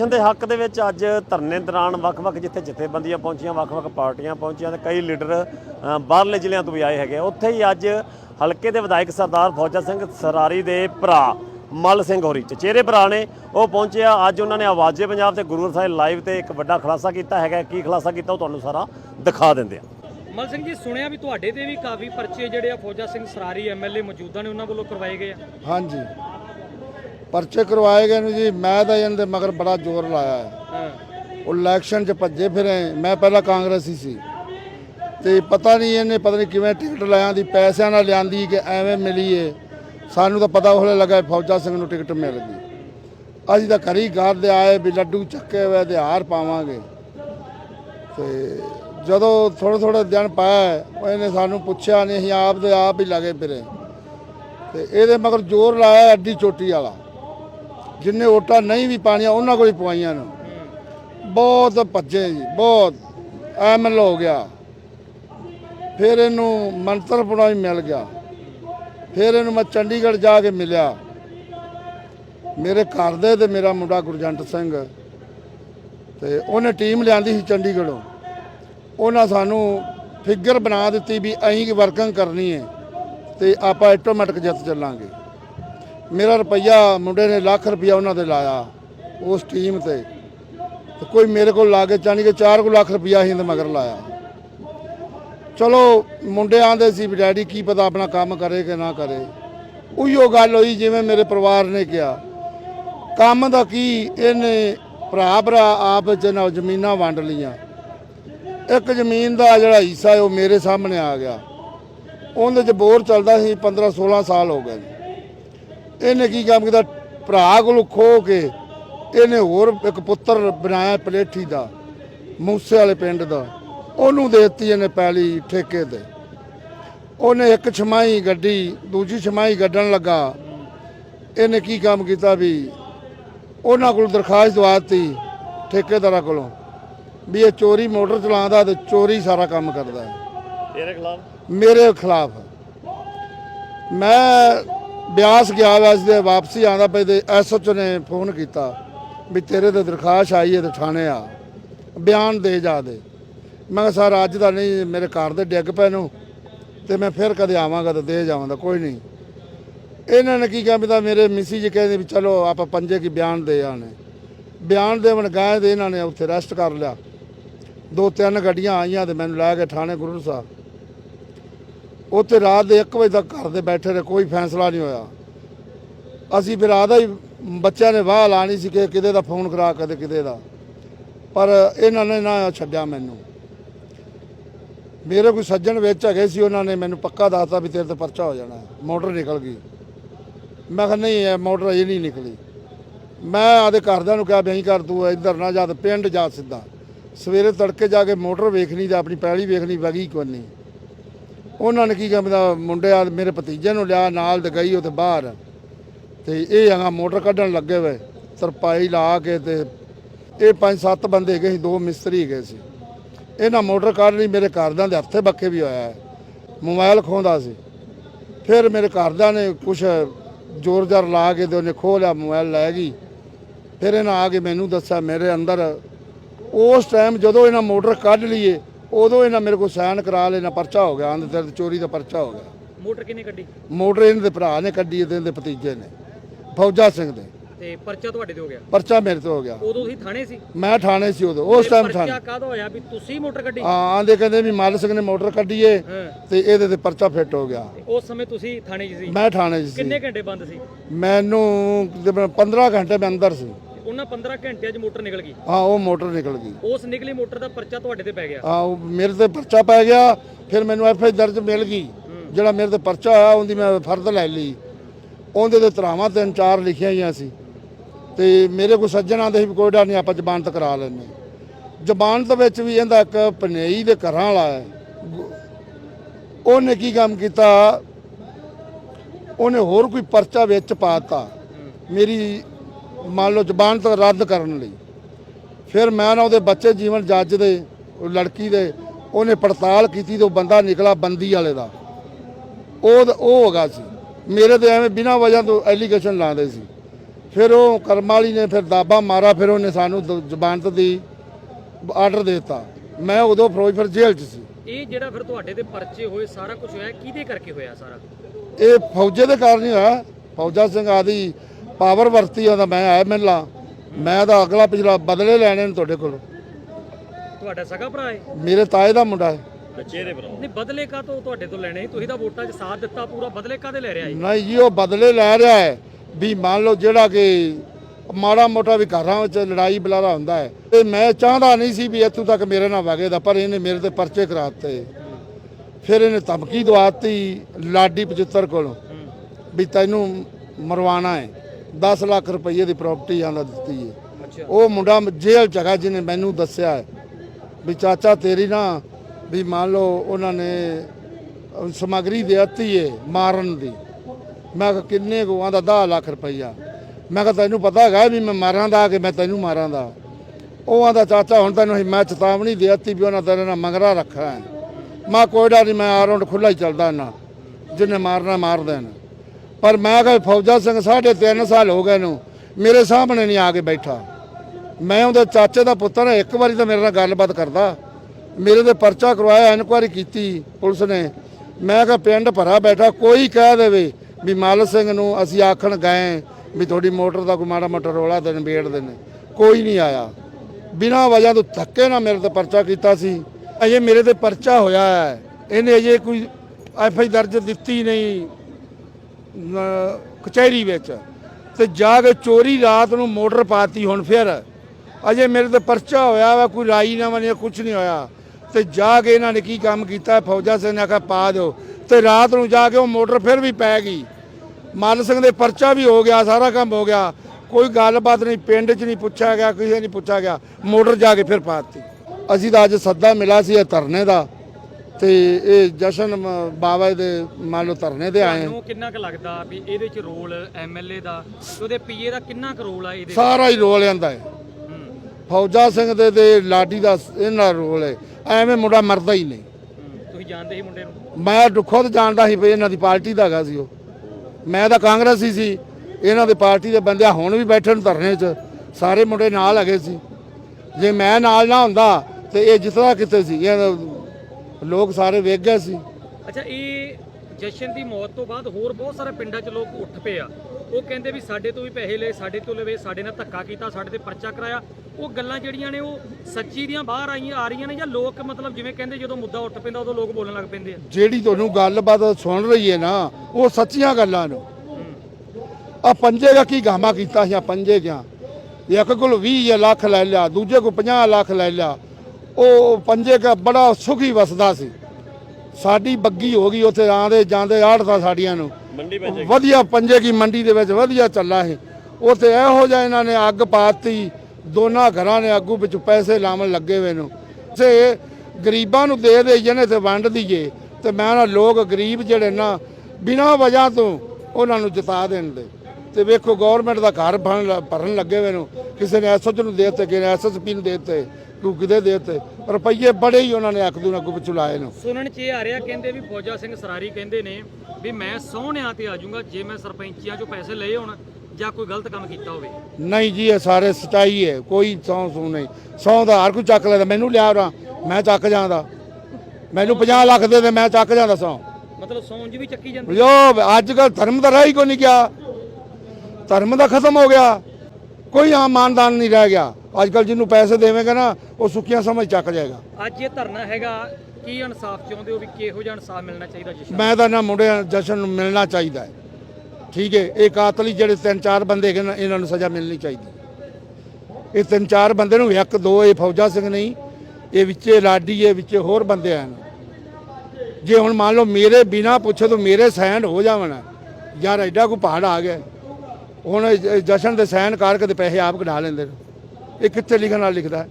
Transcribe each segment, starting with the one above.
Election ਦੇ ਹੱਕ ਦੇ ਵਿੱਚ ਅੱਜ ਧਰਨੇ ਦੌਰਾਨ ਵੱਖ-ਵੱਖ ਜਿੱਥੇ ਜਥੇਬੰਦੀਆਂ ਪਹੁੰਚੀਆਂ ਵੱਖ-ਵੱਖ ਪਾਰਟੀਆਂ ਪਹੁੰਚੀਆਂ ਤੇ ਕਈ ਲੀਡਰ ਬਾਹਰਲੇ ਜ਼ਿਲ੍ਹਿਆਂ ਤੋਂ ਵੀ ਆਏ ਹੈਗੇ ਉੱਥੇ ਹੀ ਅੱਜ ਹਲਕੇ ਦੇ ਵਿਧਾਇਕ ਸਰਦਾਰ ਫੌਜਾ ਸਿੰਘ ਸਰਾਰੀ ਦੇ ਭਰਾ ਮੱਲ ਸਿੰਘ ਹੋਰੀ ਚਚੇਰੇ ਭਰਾ ਨੇ। ਉਹ ਪਹੁੰਚਿਆ ਅੱਜ ਉਹਨਾਂ ਨੇ ਆਵਾਜ਼ੇ ਪੰਜਾਬ ਤੇ ਗੁਰੂ ਸਾਹਿਬ ਲਾਈਵ ਤੇ ਇੱਕ ਵੱਡਾ ਖੁਲਾਸਾ ਕੀਤਾ ਹੈਗਾ। ਕੀ ਖੁਲਾਸਾ ਕੀਤਾ ਉਹ ਤੁਹਾਨੂੰ ਸਾਰਾ ਦਿਖਾ ਦਿੰਦੇ ਆ। ਮਲ ਸਿੰਘ ਜੀ ਸੁਣਿਆ ਵੀ ਤੁਹਾਡੇ ਤੇ ਵੀ ਕਾਫੀ ਪਰਚੇ ਜਿਹੜੇ ਆ ਫੌਜਾ ਸਿੰਘ ਸਰਾਰੀ ਐਮਐਲਏ ਮੌਜੂਦਾ ਨੇ ਉਹਨਾਂ ਵੱਲੋਂ ਕਰਵਾਏ ਗਏ ਆ। ਹਾਂਜੀ। ਪਰਚੇ ਕਰਵਾਏ ਗਏ ਨੇ ਜੀ। ਮੈਂ ਤਾਂ ਇਹਨਾਂ ਦੇ ਮਗਰ ਬੜਾ ਜ਼ੋਰ ਲਾਇਆ ਹੈ। ਉਹ ਇਲੈਕਸ਼ਨ 'ਚ ਭੱਜੇ ਫਿਰੇ। ਮੈਂ ਪਹਿਲਾਂ ਕਾਂਗਰਸੀ ਸੀ। ਤੇ ਪਤਾ ਨਹੀਂ ਇਹਨੇ ਪਤਾ ਨਹੀਂ ਕਿਵੇਂ ਟਿਕਟ ਲਿਆਂ ਦੀ ਪੈਸਿਆਂ ਨਾਲ ਲਿਆਂਦੀ ਕਿ ਐਵੇਂ ਮਿਲੀ ਏ ਸਾਨੂੰ ਤਾਂ ਪਤਾ ਉਹਲੇ ਲੱਗਾ ਫੌਜਾ ਸਿੰਘ ਨੂੰ ਟਿਕਟ ਮਿਲ ਗਈ। ਅਸੀਂ ਤਾਂ ਘਰੀ ਘਰ ਦੇ ਆਏ ਵੀ ਲੱਡੂ ਚੱਕੇ ਹੋਏ ਤੇ ਹਾਰ ਪਾਵਾਂਗੇ। ਤੇ ਜਦੋਂ ਥੋੜੇ ਥੋੜੇ ਦਿਨ ਪਾਇਆ ਇਹਨੇ ਸਾਨੂੰ ਪੁੱਛਿਆ ਨਹੀਂ ਅਸੀਂ ਆਪ ਦੇ ਆਪ ਹੀ ਲੱਗੇ ਫਿਰੇ। ਤੇ ਇਹਦੇ ਮਗਰ ਜ਼ੋਰ ਲਾਇਆ ਅੱਡੀ ਚੋਟੀ ਵਾਲਾ। ਜਿੰਨੇ ਵੋਟਾਂ ਨਹੀਂ ਵੀ ਪਾਣੀਆਂ, ਉਹਨਾਂ ਕੋਲ ਹੀ ਪਵਾਈਆਂ ਨੇ। ਬਹੁਤ ਭੱਜੇ ਜੀ, ਬਹੁਤ। ਐਮਐਲ ਹੋ ਗਿਆ। ਫਿਰ ਇਹਨੂੰ ਮੰਤਰਪੁਰਾ ਵੀ ਮਿਲ ਗਿਆ। ਫਿਰ ਇਹਨੂੰ ਮੈਂ ਚੰਡੀਗੜ੍ਹ ਜਾ ਕੇ ਮਿਲਿਆ। ਮੇਰੇ ਘਰ ਦੇ ਤੇ ਮੇਰਾ ਮੁੰਡਾ ਗੁਰਜੰਟ ਸਿੰਘ। ਤੇ ਉਹਨੇ ਟੀਮ ਲਿਆਂਦੀ ਸੀ ਚੰਡੀਗੜ੍ਹੋਂ। ਉਹਨਾਂ ਸਾਨੂੰ ਫਿਗਰ ਬਣਾ ਦਿੱਤੀ ਵੀ ਅਸੀਂ ਵਰਕਿੰਗ ਕਰਨੀ ਹੈ ਤੇ ਆਪਾਂ ਆਟੋਮੈਟਿਕ ਜਿੱਤ ਚੱਲਾਂਗੇ। ਮੇਰਾ ਰੁਪਈਆ ਮੁੰਡੇ ਨੇ ਲੱਖ ਰੁਪਈਆ ਉਹਨਾਂ 'ਤੇ ਲਾਇਆ, ਉਸ ਟੀਮ ਤੇ। ਤੇ ਕੋਈ ਮੇਰੇ ਕੋਲ ਲਾ ਕੇ ਚਾਣੀ ਕਿ 4 ਕੁ ਲੱਖ ਰੁਪਈਆ ਹੀ ਇਹਦੇ ਮਗਰ ਲਾਇਆ। ਚਲੋ, ਮੁੰਡੇ ਆਂਦੇ ਸੀ ਵੀ ਡੈਡੀ ਕੀ ਪਤਾ ਆਪਣਾ ਕੰਮ ਕਰੇ ਕਿ ਨਾ ਕਰੇ। ਉਹੀਓ ਗੱਲ ਹੋਈ ਜਿਵੇਂ ਮੇਰੇ ਪਰਿਵਾਰ ਨੇ ਕਿਹਾ। ਕੰਮ ਦਾ ਕੀ, ਇਹਨੇ ਭਰਾ ਭਰਾ ਆਪ ਚ ਨਾ ਜ਼ਮੀਨਾਂ ਵੰਡ ਲੀਆਂ ਇੱਕ ਜ਼ਮੀਨ ਦਾ ਜਿਹੜਾ ਹਿੱਸਾ ਹੈ ਉਹ ਮੇਰੇ ਸਾਹਮਣੇ ਆ ਗਿਆ। ਉਹਦੇ 'ਚ ਬੋਰ ਚੱਲਦਾ ਸੀ 15 16 ਸਾਲ ਹੋ ਗਏ। ਇਹਨੇ ਕੀ ਕੰਮ ਕੀਤਾ? ਭਰਾ ਕੋਲ ਖੋ ਕੇ ਇਹਨੇ ਹੋਰ ਇੱਕ ਪੁੱਤਰ ਬਣਾਇਆ ਪਲੇਠੀ ਦਾ ਮੂਸੇ ਵਾਲੇ ਪਿੰਡ ਦਾ। ਉਹਨੂੰ ਦੇਤੀ ਇਹਨੇ ਪੈਲੀ ਠੇਕੇ ਤੇ। ਉਹਨੇ ਇੱਕ ਛਮਾਈ ਗੱਡੀ ਦੂਜੀ ਛਮਾਈ ਗੱਡਣ ਲੱਗਾ। ਇਹਨੇ ਕੀ ਕੰਮ ਕੀਤਾ ਵੀ ਉਹਨਾਂ ਕੋਲ ਦਰਖਾਸਤ ਦਵਾਤੀ ਠੇਕੇਦਾਰਾਂ ਕੋਲੋਂ ਵੀ ਇਹ ਚੋਰੀ ਮੋਟਰ ਚਲਾਉਂਦਾ ਤੇ ਚੋਰੀ ਸਾਰਾ ਕੰਮ ਕਰਦਾ। ਹੈ ਤੇਰੇ ਖਿਲਾਫ? ਮੇਰੇ ਖਿਲਾਫ। ਮੈਂ ਬਿਆਸ ਗਿਆ ਵੈਸ ਦੇ ਵਾਪਸੀ ਆਂਦਾ ਪਏ ਤੇ ਐਸਐਚਓ ਨੇ ਫੋਨ ਕੀਤਾ ਵੀ ਤੇਰੇ ਤੇ ਦਰਖਾਸਤ ਆਈ ਹੈ ਤੇ ਥਾਣੇ ਆ। ਬਿਆਨ ਦੇ ਜਾ ਦੇ। ਮੈਂ ਕਿਹਾ, ਸਰ, ਅੱਜ ਦਾ ਨਹੀਂ, ਮੇਰੇ ਘਰ ਦੇ ਡਿੱਗ ਪੈ ਨੂੰ ਤੇ ਮੈਂ ਫਿਰ ਕਦੇ ਆਵਾਂਗਾ ਤਾਂ ਦੇ ਜਾਵਾਂਗਾ, ਕੋਈ ਨਹੀਂ। ਇਹਨਾਂ ਨੇ ਕੀ ਕਿਹਾ ਵੀ ਤਾਂ ਮੇਰੇ ਮਿਸੀ ਜੀ ਕਹਿੰਦੇ ਵੀ ਚਲੋ ਆਪਾਂ ਪੰਜੇ ਕੀ ਬਿਆਨ ਦੇ ਆਣੇ ਬਿਆਨ ਦੇਵਣ ਗਏ ਤੇ ਇਹਨਾਂ ਨੇ ਉੱਥੇ ਰੈਸਟ ਕਰ ਲਿਆ। ਦੋ ਤਿੰਨ ਗੱਡੀਆਂ ਆਈਆਂ ਤੇ ਮੈਨੂੰ ਲੈ ਕੇ ਥਾਣੇ ਗੁਰੂ ਸਾਹਿਬ। ਉੱਥੇ ਰਾਤ ਦੇ 1 ਵਜੇ ਤੱਕ ਘਰ ਦੇ ਬੈਠੇ ਰਹੇ, ਕੋਈ ਫੈਸਲਾ ਨਹੀਂ ਹੋਇਆ। ਅਸੀਂ ਫਿਰ ਆਦਾ ਹੀ ਬੱਚਿਆਂ ਨੇ ਵਾਹ ਲਾਣੀ ਸੀ ਕਿ ਕਿਤੇ ਦਾ ਫੋਨ ਕਰਾ ਕਦੇ ਕਿਤੇ ਦਾ। ਪਰ ਇਹਨਾਂ ਨੇ ਨਾ ਛੱਡਿਆ ਮੈਨੂੰ। ਮੇਰੇ ਕੋਈ ਸੱਜਣ ਵਿੱਚ ਹੈਗੇ ਸੀ, ਉਹਨਾਂ ਨੇ ਮੈਨੂੰ ਪੱਕਾ ਦੱਸਤਾ ਵੀ ਤੇਰੇ ਤੇ ਪਰਚਾ ਹੋ ਜਾਣਾ। ਮੋਟਰ ਨਿਕਲ ਗਈ। ਮੈਂ ਕਿਹਾ, ਨਹੀਂ, ਇਹ ਮੋਟਰ ਅਜੇ ਨਹੀਂ ਨਿਕਲੀ। ਮੈਂ ਆਦੇ ਘਰਦਿਆਂ ਨੂੰ ਕਿਹਾ ਵੀ ਅਸੀਂ ਕਰ ਤੂੰ ਇੱਧਰ ਨਾ ਜਾ ਤੇ ਪਿੰਡ ਜਾ ਸਿੱਧਾ। ਸਵੇਰੇ ਤੜਕੇ ਜਾ ਕੇ ਮੋਟਰ ਵੇਖਣੀ ਤੇ ਆਪਣੀ ਪੈਲੀ ਵੇਖਣੀ, ਵਗੀ ਕੋਈ ਨਹੀਂ। ਉਹਨਾਂ ਨੇ ਕੀ ਕਹਿੰਦਾ ਮੁੰਡੇ ਆ, ਮੇਰੇ ਭਤੀਜੇ ਨੂੰ ਲਿਆ, ਨਾਲ ਤੇ ਗਈ ਉਹ ਤੇ ਬਾਹਰ। ਤੇ ਇਹ ਹੈਗਾ ਮੋਟਰ ਕੱਢਣ ਲੱਗੇ ਵੇ, ਤਰਪਾਈ ਲਾ ਕੇ ਤੇ ਇਹ ਪੰਜ ਸੱਤ ਬੰਦੇ ਹੈਗੇ ਸੀ, ਦੋ ਮਿਸਤਰੀ ਹੈਗੇ ਸੀ। ਇਹਨਾਂ ਮੋਟਰ ਕੱਢ ਲਈ, ਮੇਰੇ ਘਰਦਿਆਂ ਦੇ ਹੱਥੇ ਬੱਕੇ ਵੀ ਹੋਇਆ। ਹੈ ਮੋਬਾਈਲ ਖੋਂਦਾ ਸੀ। ਫਿਰ ਮੇਰੇ ਘਰਦਿਆਂ ਨੇ ਕੁਛ ਜ਼ੋਰ ਜ਼ਾਰ ਲਾ ਕੇ ਤੇ ਉਹਨੇ ਖੋਹ ਲਿਆ, ਮੋਬਾਈਲ ਲੈ ਗਈ। ਫਿਰ ਇਹਨਾਂ ਆ ਕੇ ਮੈਨੂੰ ਦੱਸਿਆ, ਮੇਰੇ ਅੰਦਰ ਉਸ ਟਾਈਮ ਜਦੋਂ ਇਹਨਾਂ ਮੋਟਰ ਕੱਢ ਲਈਏ ਉਦੋਂ ਇਹਨਾਂ ਮੇਰੇ ਕੋਲ ਸਾਈਨ ਕਰਾ ਲੈਣਾ ਪਰਚਾ ਹੋ ਗਿਆ ਆਂਦੇ ਤੇਰੇ ਤੇ ਚੋਰੀ ਦਾ ਪਰਚਾ ਹੋ ਗਿਆ। ਮੋਟਰ ਕਿਨੇ ਕੱਢੀ? ਮੋਟਰ ਇਹਨਾਂ ਦੇ ਭਰਾ ਨੇ ਕੱਢੀ ਇਹਦੇ ਦੇ ਭਤੀਜੇ ਨੇ ਫੌਜਾ ਸਿੰਘ ਦੇ। ਤੇ ਪਰਚਾ ਤੁਹਾਡੇ ਤੇ ਹੋ ਗਿਆ? ਪਰਚਾ ਮੇਰੇ ਤੋਂ ਹੋ ਗਿਆ। ਉਦੋਂ ਤੁਸੀਂ ਥਾਣੇ ਸੀ? ਮੈਂ ਥਾਣੇ ਸੀ ਉਦੋਂ ਉਸ ਟਾਈਮ ਥਾਣੇ ਪਰਚਾ ਕਾਹਦਾ ਹੋਇਆ ਵੀ ਤੁਸੀਂ ਮੋਟਰ ਕੱਢੀ? ਹਾਂ ਆਂਦੇ ਕਹਿੰਦੇ ਵੀ ਮਾਲ ਸਿੰਘ ਨੇ ਮੋਟਰ ਕੱਢੀਏ ਹਾਂ। ਤੇ ਇਹਦੇ ਤੇ ਪਰਚਾ ਫਿੱਟ ਹੋ ਗਿਆ। ਤੇ ਉਸ ਸਮੇਂ ਤੁਸੀਂ ਥਾਣੇ 'ਚ ਸੀ? ਮੈਂ ਥਾਣੇ 'ਚ ਸੀ। ਕਿੰਨੇ ਘੰਟੇ ਬੰਦ ਸੀ? ਮੈਨੂੰ ਤਕਰੀਬਨ 15 ਘੰਟੇ ਮੈਂ ਅੰਦਰ ਸੀ। ਉਹਨਾਂ 15 ਘੰਟਿਆਂ 'ਚ ਮੋਟਰ ਨਿਕਲ ਗਈ। ਹਾਂ ਉਹ ਮੋਟਰ ਨਿਕਲ ਗਈ। ਉਸ ਨਿਕਲੀ ਮੋਟਰ ਦਾ ਪਰਚਾ ਤੁਹਾਡੇ ਤੇ ਪੈ ਗਿਆ। ਹਾਂ ਉਹ ਮੇਰੇ ਤੇ ਪਰਚਾ ਪੈ ਗਿਆ ਫਿਰ ਮੈਨੂੰ ਐਫ ਆਈ ਦਰਜ ਮਿਲ ਗਈ। ਜਿਹੜਾ ਮੇਰੇ ਤੇ ਪਰਚਾ ਆਇਆ ਉਹਦੀ ਮੈਂ ਫਰਦ ਲੈ ਲਈ। ਉਹਦੇ ਤੇ ਤਰਾਵਾਂ ਤਿੰਨ ਚਾਰ ਲਿਖੀਆਂ ਹੋਈਆਂ ਸੀ। ਤੇ ਮੇਰੇ ਕੋਲ ਸੱਜਣ ਆਂਦੇ ਸੀ ਕੋਈ ਡਰ ਨਹੀਂ ਆਪਾਂ ਜ਼ਬਾਨਤ ਕਰਾ ਲੈਂਦੇ ਜ਼ਬਾਨਤ ਵਿੱਚ ਵੀ ਇਹਦਾ ਇੱਕ ਪਨੇਈ ਦੇ ਘਰਾਂ ਵਾਲਾ ਹੈ। ਉਹਨੇ ਕੀ ਕੰਮ ਕੀਤਾ? ਉਹਨੇ ਹੋਰ ਕੋਈ ਪਰਚਾ ਵਿੱਚ ਪਾਤਾ ਮੇਰੀ ਮੰਨ ਲਓ ਜ਼ਬਾਨਤ ਰੱਦ ਕਰਨ ਲਈ। ਫਿਰ ਮੈਂ ਨਾ ਉਹਦੇ ਬੱਚੇ ਜੀਵਨ ਜੱਜ ਦੇ ਉਹ ਲੜਕੀ ਦੇ ਉਹਨੇ ਪੜਤਾਲ ਕੀਤੀ ਤੇ ਉਹ ਬੰਦਾ ਨਿਕਲਾ ਬੰਦੀ ਵਾਲੇ ਦਾ। ਉਹ ਉਹ ਹੋਗਾ ਸੀ। ਮੇਰੇ ਤੇ ਐਵੇਂ ਬਿਨਾਂ ਵਜ੍ਹਾ ਤੋਂ ਐਲੀਗੇਸ਼ਨ ਲਾਉਂਦੇ ਸੀ। ਫਿਰ ਉਹ ਕਰਮ ਵਾਲੀ ਨੇ ਫਿਰ ਦਾਬਾ ਮਾਰਾ ਫਿਰ ਉਹਨੇ ਸਾਨੂੰ ਜ਼ਮਾਨਤ ਦੀ ਆਰਡਰ ਦੇ ਦਿੱਤਾ। ਮੈਂ ਉਦੋਂ ਫਿਰੋਜ਼ਪੁਰ ਜੇਲ੍ਹ 'ਚ ਸੀ। ਇਹ ਜਿਹੜਾ ਫਿਰ ਤੁਹਾਡੇ ਤੇ ਪਰਚੇ ਹੋਏ ਸਾਰਾ ਕੁਝ ਹੋਇਆ ਕਿਹਦੇ ਕਰਕੇ ਹੋਇਆ ਸਾਰਾ? ਇਹ ਫੌਜੇ ਦੇ ਕਾਰਨ ਹੀ ਹੋਇਆ। ਫੌਜਾ ਸਿੰਘ ਆਦੀ ਪਾਵਰ ਵਰਤੀ ਉਹਦਾ ਮੈਂ ਆਇਆ ਮਿਲਣਾ ਮੈਂ ਤਾਂ ਅਗਲਾ ਪਿਛਲਾ ਬਦਲੇ ਲੈਣੇ ਨੇ ਤੁਹਾਡੇ ਕੋਲ। ਤੁਹਾਡਾ ਸਗਾ ਭਰਾ ਹੈ ਮੇਰੇ ਤਾਏ ਦਾ ਮੁੰਡਾ ਹੈ ਬੱਚੇ ਦੇ ਬਰੋ ਨਹੀਂ ਬਦਲੇ ਕਾ ਤੋਂ ਤੁਹਾਡੇ ਤੋਂ ਲੈਣੇ ਸੀ? ਤੁਸੀਂ ਤਾਂ ਵੋਟਾਂ 'ਚ ਸਾਥ ਦਿੱਤਾ ਪੂਰਾ ਬਦਲੇ ਕਾਦੇ ਲੈ ਰਿਹਾ ਹੈ ਨਹੀਂ ਜੀ ਉਹ ਬਦਲੇ ਲੈ ਰਿਹਾ ਹੈ ਵੀ ਮੰਨ ਲਓ ਜਿਹੜਾ ਕਿ ਮਾੜਾ ਮੋਟਾ ਵੀ ਘਰਾਂ ਵਿੱਚ ਲੜਾਈ ਬਲਾਰਾ ਹੁੰਦਾ ਹੈ ਤੇ ਮੈਂ ਚਾਹੁੰਦਾ ਨਹੀਂ ਸੀ ਵੀ ਇੱਥੋਂ ਤੱਕ ਮੇਰੇ ਨਾਲ ਵਗੇ ਦਾ ਪਰ ਇਹਨੇ ਮੇਰੇ ਤੇ ਪਰਚੇ ਕਰਾਤੇ। ਫਿਰ ਇਹਨੇ ਧਮਕੀ ਦਵਾਤੀ ਲਾਡੀ 75 ਕੋਲੋਂ ਵੀ ਤੈਨੂੰ ਮਰਵਾਣਾ ਹੈ 10 ਲੱਖ ਰੁਪਏ ਦੀ ਪ੍ਰਾਪਰਟੀ ਆਂਦਾ ਦਿੱਤੀ ਹੈ। ਉਹ ਮੁੰਡਾ ਜੇਲ੍ਹ ਚ ਹੈਗਾ ਜਿਹਨੇ ਮੈਨੂੰ ਦੱਸਿਆ ਹੈ ਵੀ ਚਾਚਾ ਤੇਰੀ ਨਾ ਵੀ ਮੰਨ ਲਓ ਉਹਨਾਂ ਨੇ ਸਮੱਗਰੀ ਦੇ ਦਿੱਤੀ ਏ ਮਾਰਨ ਦੀ। ਮੈਂ ਕਿਹਾ ਕਿੰਨੇ ਕੋ ਆਂਦਾ 10 ਲੱਖ ਰੁਪਈਆ। ਮੈਂ ਕਿਹਾ ਤੈਨੂੰ ਪਤਾ ਹੈਗਾ ਵੀ ਮੈਂ ਮਾਰਾਂ ਦਾ ਕਿ ਮੈਂ ਤੈਨੂੰ ਮਾਰਾਂ ਦਾ ਉਹ ਆਂਦਾ ਚਾਚਾ ਹੁਣ ਤੈਨੂੰ ਮੈਂ ਚੇਤਾਵਨੀ ਦੇ ਦਿੱਤੀ ਵੀ ਉਹਨਾਂ ਤੇਰੇ ਨਾਲ ਮੰਗਰਾ ਰੱਖਣਾ ਹੈ ਮੈਂ ਕੋਈ ਡਰ ਨਹੀਂ ਮੈਂ ਆ ਰੌਂਡ ਖੁੱਲਾ ਹੀ ਚੱਲਦਾ ਨਾ ਜਿਹਨੇ ਮਾਰਨਾ ਮਾਰ ਦੇਣ। ਪਰ ਮੈਂ ਕਿਹਾ ਫੌਜਾ ਸਿੰਘ ਸਾਢੇ ਤਿੰਨ ਸਾਲ ਹੋ ਗਏ ਨੂੰ ਮੇਰੇ ਸਾਹਮਣੇ ਨਹੀਂ ਆ ਕੇ ਬੈਠਾ। ਮੈਂ ਉਹਦੇ ਚਾਚੇ ਦਾ ਪੁੱਤਰ ਹਾਂ, ਇੱਕ ਵਾਰੀ ਤਾਂ ਮੇਰੇ ਨਾਲ ਗੱਲਬਾਤ ਕਰਦਾ। ਮੇਰੇ ਤੇ ਪਰਚਾ ਕਰਵਾਇਆ ਇਨਕੁਆਇਰੀ ਕੀਤੀ ਪੁਲਿਸ ਨੇ। ਮੈਂ ਕਿਹਾ ਪਿੰਡ ਭਰਾ ਬੈਠਾ ਕੋਈ ਕਹਿ ਦੇਵੇ ਵੀ ਮਾਲ ਸਿੰਘ ਨੂੰ ਅਸੀਂ ਆਖਣ ਗਏ ਵੀ ਤੁਹਾਡੀ ਮੋਟਰ ਦਾ ਕੋਈ ਮਾੜਾ ਮੋਟਾ ਰੋਲਾ ਦੇ ਨਿਬੇੜ ਦੇਣੇ। ਕੋਈ ਨਹੀਂ ਆਇਆ। ਬਿਨਾਂ ਵਜ੍ਹਾ ਤੋਂ ਧੱਕੇ ਨਾਲ ਮੇਰੇ ਤੇ ਪਰਚਾ ਕੀਤਾ ਸੀ। ਅਜੇ ਮੇਰੇ ਤੇ ਪਰਚਾ ਹੋਇਆ ਹੈ। ਇਹਨੇ ਅਜੇ ਕੋਈ ਐਫ ਆਈ ਦਰਜ ਦਿੱਤੀ ਨਹੀਂ। ਕਚਹਿਰੀ ਵਿੱਚ। ਤੇ ਜਾ ਕੇ ਚੋਰੀ ਰਾਤ ਨੂੰ ਮੋਟਰ ਪਾਤੀ ਹੁਣ ਫਿਰ। ਅਜੇ ਮੇਰੇ ਤੇ ਪਰਚਾ ਹੋਇਆ ਵਾ, ਕੋਈ ਰਾਈ ਨਾ ਬਣੀ ਕੁਝ ਨਹੀਂ ਹੋਇਆ। ਤੇ ਜਾ ਕੇ ਇਹਨਾਂ ਨੇ ਕੀ ਕੰਮ ਕੀਤਾ, ਫੌਜਾ ਸਿੰਘ ਨੇ ਆਖਿਆ, ਪਾ ਦਿਓ। ਤੇ ਰਾਤ ਨੂੰ ਜਾ ਕੇ ਉਹ ਮੋਟਰ ਫਿਰ ਵੀ ਪੈ ਗਈ। ਮੱਲ ਸਿੰਘ ਦੇ ਪਰਚਾ ਵੀ ਹੋ ਗਿਆ, ਸਾਰਾ ਕੰਮ ਹੋ ਗਿਆ। ਕੋਈ ਗੱਲਬਾਤ ਨਹੀਂ, ਪਿੰਡ 'ਚ ਨਹੀਂ ਪੁੱਛਿਆ ਗਿਆ, ਕਿਸੇ ਨਹੀਂ ਪੁੱਛਿਆ ਗਿਆ। ਮੋਟਰ ਜਾ ਕੇ ਫਿਰ ਪਾਤੀ। ਅਸੀਂ ਤਾਂ ਅੱਜ ਸੱਦਾ ਮਿਲਾ ਸੀ ਇਹ ਧਰਨੇ ਦਾ। ਤੇ ਇਹ ਜਸ਼ਨ ਮ- ਬਾਬਾ ਦੇ ਮੰਨ ਲਓ ਧਰਨੇ ਤੇ ਆਏ ਹਾਂ। ਤੁਹਾਨੂੰ ਕਿੰਨਾ ਕੁ ਲੱਗਦਾ ਵੀ ਇਹਦੇ 'ਚ ਰੋਲ ਐਮਐਲਏ ਦਾ ਤੇ ਉਹਦੇ ਪੀਏ ਦਾ ਕਿੰਨਾ ਕੁ ਰੋਲ ਆ ਇਹਦੇ ਸਾਰਾ ਹੀ ਰੋਲ ਜਾਂਦਾ ਹੈ। ਹੂੰ, ਫੌਜਾ ਸਿੰਘ ਦੇ ਤੇ ਲਾਡੀ ਦਾ ਇਹਨਾਂ ਰੋਲ ਹੈ। ਐਵੇਂ ਮੁੰਡਾ ਮਰਦਾ ਹੀ ਨਹੀਂ। ਹੂੰ। ਤੁਸੀਂ ਜਾਣਦੇ ਸੀ ਮੁੰਡੇ ਨੂੰ? ਮੈਂ ਤਾਂ ਖੁਦ ਜਾਣਦਾ ਸੀ ਵੀ ਇਹਨਾਂ ਦੀ ਪਾਰਟੀ ਦਾ ਹੈਗਾ ਸੀ ਉਹ। ਮੈਂ ਤਾਂ ਕਾਂਗਰਸੀ ਸੀ। ਇਹਨਾਂ ਦੀ ਪਾਰਟੀ ਦੇ ਬੰਦੇ ਹੁਣ ਵੀ ਬੈਠੇ ਨੇ ਧਰਨੇ 'ਚ। ਸਾਰੇ ਮੁੰਡੇ ਨਾਲ ਹੈਗੇ ਸੀ। ਜੇ ਮੈਂ ਨਾਲ ਨਾ ਹੁੰਦਾ ਤੇ ਇਹ ਜਿੱਤਦਾ ਕਿੱਥੇ ਸੀ ਇਹ ਲੋਕ ਸਾਰੇ ਵੇਖ ਗਏ ਸੀ। ਅੱਛਾ ਇਹ ਜਸ਼ਨ ਦੀ ਮੌਤ ਤੋਂ ਬਾਅਦ ਹੋਰ ਬਹੁਤ ਸਾਰੇ ਪਿੰਡਾਂ 'ਚ ਲੋਕ ਉੱਠ ਪਏ ਆ। ਉਹ ਕਹਿੰਦੇ ਵੀ ਸਾਡੇ ਤੋਂ ਵੀ ਪੈਸੇ ਲਏ ਸਾਡੇ ਤੋਂ ਲਵੇ ਸਾਡੇ ਨਾਲ ਧੱਕਾ ਕੀਤਾ ਸਾਡੇ ਤੇ ਪਰਚਾ ਕਰਾਇਆ। ਉਹ ਗੱਲਾਂ ਜਿਹੜੀਆਂ ਨੇ ਉਹ ਸੱਚੀ ਦੀਆਂ ਬਾਹਰ ਆਈਆਂ ਆ ਰਹੀਆਂ ਨੇ ਜਾਂ ਲੋਕ ਮਤਲਬ ਜਿਵੇਂ ਕਹਿੰਦੇ ਜਦੋਂ ਮੁੱਦਾ ਉੱਠ ਪੈਂਦਾ ਉਦੋਂ ਲੋਕ ਬੋਲਣ ਲੱਗ ਪੈਂਦੇ ਆ? ਜਿਹੜੀ ਤੁਹਾਨੂੰ ਗੱਲਬਾਤ ਸੁਣ ਰਹੀ ਹੈ ਨਾ ਉਹ ਸੱਚੀਆਂ ਗੱਲਾਂ ਨੇ। ਆ ਪੰਜੇ ਦਾ ਕੀ ਗਾਮਾ ਕੀਤਾ ਸੀ ਆ ਪੰਜੇ ਗਿਆ ਇੱਕ ਕੋਲ 20 ਲੱਖ ਲੈ ਲਿਆ ਦੂਜੇ ਕੋਲ 50 ਲੱਖ ਲੈ ਲਿਆ। ਉਹ ਪੰਜੇ ਦਾ ਬੜਾ ਸੁਖੀ ਵਸਦਾ ਸੀ। ਸਾਡੀ ਬੱਗੀ ਹੋ ਗਈ ਉੱਥੇ ਆਂਦੇ ਜਾਂਦੇ ਆੜਦਾ ਸਾਡੀਆਂ ਨੂੰ। ਮੰਡੀ ਵਧੀਆ ਪੰਜੇ ਕੀ ਮੰਡੀ ਦੇ ਵਿੱਚ ਵਧੀਆ ਚੱਲਾ ਸੀ। ਉੱਥੇ ਇਹੋ ਜਿਹਾ ਇਹਨਾਂ ਨੇ ਅੱਗ ਪਾਤੀ ਦੋਨਾਂ ਘਰਾਂ ਨੇ ਅੱਗੂ ਵਿੱਚ ਪੈਸੇ ਲਾਵਣ ਲੱਗੇ ਹੋਏ ਨੂੰ। ਤੇ ਗਰੀਬਾਂ ਨੂੰ ਦੇ ਦੇ ਜਿਹਨੇ ਤੇ ਵੰਡ ਦਈਏ। ਤੇ ਮੈਂ ਨਾ ਲੋਕ ਗਰੀਬ ਜਿਹੜੇ ਨਾ ਬਿਨਾਂ ਵਜ੍ਹਾ ਤੋਂ ਉਹਨਾਂ ਨੂੰ ਜਿਤਾ ਦੇਣ ਦੇ ਤੇ ਵੇਖੋ ਗਵਰਨਮੈਂਟ ਦਾ ਘਰ ਭਰਨ ਲੱਗੇ ਹੋਏ ਨੂੰ। ਕਿਸੇ ਨੇ ਐਸਐਚ ਨੂੰ ਦੇ ਦਿੱਤੇ ਕਿਸੇ ਨੇ ਐਸਐਸਪੀ ਨੂੰ ਦੇ ਦਿੱਤੇ। ਕੋਈ ਕਿਤੇ ਦੇ ਦਿੱਤੇ ਰੁਪਈਏ ਬੜੇ ਹੀ ਉਹਨਾਂ ਨੇ ਅੱਖ ਦੂ ਅੱਗੂ ਪਿਛੂ ਲਾਏ ਨੂੰ। ਸੁਣਨ 'ਚ ਇਹ ਆ ਰਿਹਾ ਕਹਿੰਦੇ ਵੀ ਫੌਜਾ ਸਿੰਘ ਸਰਾਰੀ ਕਹਿੰਦੇ ਨੇ ਵੀ ਮੈਂ ਸੋਹਣਿਆਂ ਤੇ ਆ ਜਾਊਂਗਾ ਜੇ ਮੈਂ ਸਰਪੰਚੀਆਂ 'ਚੋਂ ਪੈਸੇ ਲਏ ਹੋਣ ਜਾਂ ਕੋਈ ਗਲਤ ਕੰਮ ਕੀਤਾ ਹੋਵੇ। ਨਹੀਂ ਜੀ ਇਹ ਸਾਰੇ ਸਚਾਈ ਹੈ ਕੋਈ ਸੌਂ ਸੂ ਨਹੀਂ। ਸੌਂ ਦਾ ਹਰ ਕੋਈ ਚੱਕ ਲੈਂਦਾ ਮੈਨੂੰ ਲਿਆ ਰਾਂ ਮੈਂ ਚੱਕ ਜਾਂਦਾ। ਮੈਨੂੰ 50 ਲੱਖ ਦੇ ਦੇ ਮੈਂ ਚੱਕ ਜਾਂਦਾ ਸੌਂ। ਮਤਲਬ ਸੌਂਜ ਵੀ ਚੱਕੀ ਜਾਂਦੀ। ਜੋ ਅੱਜ ਕੱਲ ਧਰਮ ਦਾ ਰਹਿ ਹੀ ਕੋਈ ਨਹੀਂ ਗਿਆ। ਧਰਮ ਦਾ ਖਤਮ ਹੋ ਗਿਆ। ਕੋਈ ਆਮ ਮਾਨਦਾਨ ਨਹੀਂ ਰਹਿ ਗਿਆ। ਅੱਜ ਕੱਲ ਜਿਹਨੂੰ ਪੈਸੇ ਦੇਵੇਂਗਾ ਨਾ ਉਹ ਸੁੱਕੀਆਂ ਸਮਝ ਚੱਕ ਜਾਏਗਾ। ਅੱਜ ਇਹ ਧਰਨਾ ਹੈਗਾ ਕੀ ਇਨਸਾਫ ਚਾਹੁੰਦੇ ਹੋ ਵੀ ਕਿਹੋ ਜਿਹਾ ਇਨਸਾਫ ਮਿਲਣਾ ਚਾਹੀਦਾ ਜਿਸ ਮੈਂ ਤਾਂ ਨਾ ਮੁੰਡੇ ਜਸ਼ਨ ਨੂੰ ਮਿਲਣਾ ਚਾਹੀਦਾ ਹੈ। ਠੀਕ ਹੈ ਇਹ ਕਾਤਲੀ ਜਿਹੜੇ ਤਿੰਨ ਚਾਰ ਬੰਦੇ ਹੈਗੇ ਨਾ ਇਹਨਾਂ ਨੂੰ ਸਜ਼ਾ ਮਿਲਣੀ ਚਾਹੀਦੀ ਇਹ ਤਿੰਨ ਚਾਰ ਬੰਦੇ ਨੂੰ ਇੱਕ ਦੋ ਇਹ ਫੌਜਾ ਸਿੰਘ ਨਹੀਂ ਇਹ ਵਿੱਚੇ ਲਾਡੀ ਇਹ ਵਿੱਚੇ ਹੋਰ ਬੰਦੇ ਹਨ। ਜੇ ਹੁਣ ਮੰਨ ਲਓ ਮੇਰੇ ਬਿਨਾ ਪੁੱਛੇ ਤੋਂ ਮੇਰੇ ਸਾਈਨ ਹੋ ਜਾਵਣ। ਯਾਰ ਐਡਾ ਕੋ ਪਹਾੜ ਆ ਗਿਆ। ਹੁਣ ਜਸ਼ਨ ਦੇ ਸਾਈਨ ਕਰਕੇ ਤੇ ਪੈਸੇ ਆਪ ਕਢਾ ਲੈਂਦੇ ਨੇ। ਇਹ ਕਿੱਥੇ ਲਿਖਣ ਨਾਲ ਲਿਖਦਾ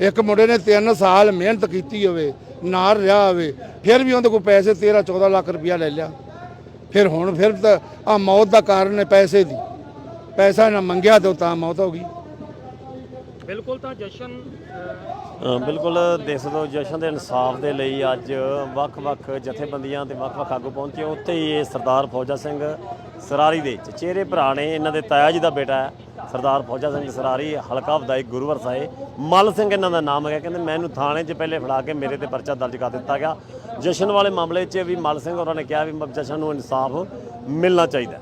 ਇੱਕ ਮੁੰਡੇ ਨੇ 3 ਸਾਲ ਮਿਹਨਤ ਕੀਤੀ ਹੋਵੇ ਨਾਰ ਰਿਹਾ ਹੋਵੇ, ਫਿਰ ਵੀ ਉਹਦੇ ਕੋਲ ਪੈਸੇ 13 14 ਲੱਖ ਰੁਪਇਆ ਲੈ ਲਿਆ। ਫਿਰ ਹੁਣ ਫਿਰ ਤਾਂ ਆ ਮੌਤ ਦਾ ਕਾਰਨ ਹੈ ਪੈਸੇ ਦੀ। ਪੈਸਾ ਨਾ ਮੰਗਿਆ ਤੇ ਤਾਂ ਮੌਤ ਹੋ ਗਈ। ਬਿਲਕੁਲ ਤਾਂ ਜਸ਼ਨ ਬਿਲਕੁਲ ਦੇਸ ਸਕਦੇ ਜਸ਼ਨ ਦੇ ਇਨਸਾਫ ਦੇ ਲਈ ਅੱਜ ਵੱਖ-ਵੱਖ ਜਥੇਬੰਦੀਆਂ ਤੇ ਵੱਖ-ਵੱਖ ਆਗੂ ਪਹੁੰਚੇ। ਉੱਥੇ ਹੀ ਇਹ ਸਰਦਾਰ ਫੌਜਾ ਸਿੰਘ ਸਰਾਰੀ ਦੇ ਚਚੇਰੇ ਭਰਾ ਨੇ ਇਹਨਾਂ ਦੇ ਤਾਇਆ ਜੀ ਦਾ ਬੇਟਾ ਹੈ, ਸਰਦਾਰ ਫੌਜਾ ਸਿੰਘ ਸਰਾਰੀ, ਹਲਕਾ ਵਿਧਾਇਕ ਗੁਰੂਵਰ ਸਾਹਿਬ। ਮਲ ਸਿੰਘ ਇਹਨਾਂ ਦਾ ਨਾਮ ਹੈਗਾ, ਕਹਿੰਦੇ ਮੈਨੂੰ ਥਾਣੇ 'ਚ ਪਹਿਲੇ ਫੜਾ ਕੇ ਮੇਰੇ ਤੇ ਪਰਚਾ ਦਰਜ ਕਰ ਦਿੱਤਾ ਗਿਆ। ਜਸ਼ਨ ਵਾਲੇ ਮਾਮਲੇ 'ਚ ਵੀ ਮਲ ਸਿੰਘ ਉਹਨਾਂ ਨੇ ਕਿਹਾ ਵੀ ਜਸ਼ਨ ਨੂੰ ਇਨਸਾਫ ਮਿਲਣਾ ਚਾਹੀਦਾ।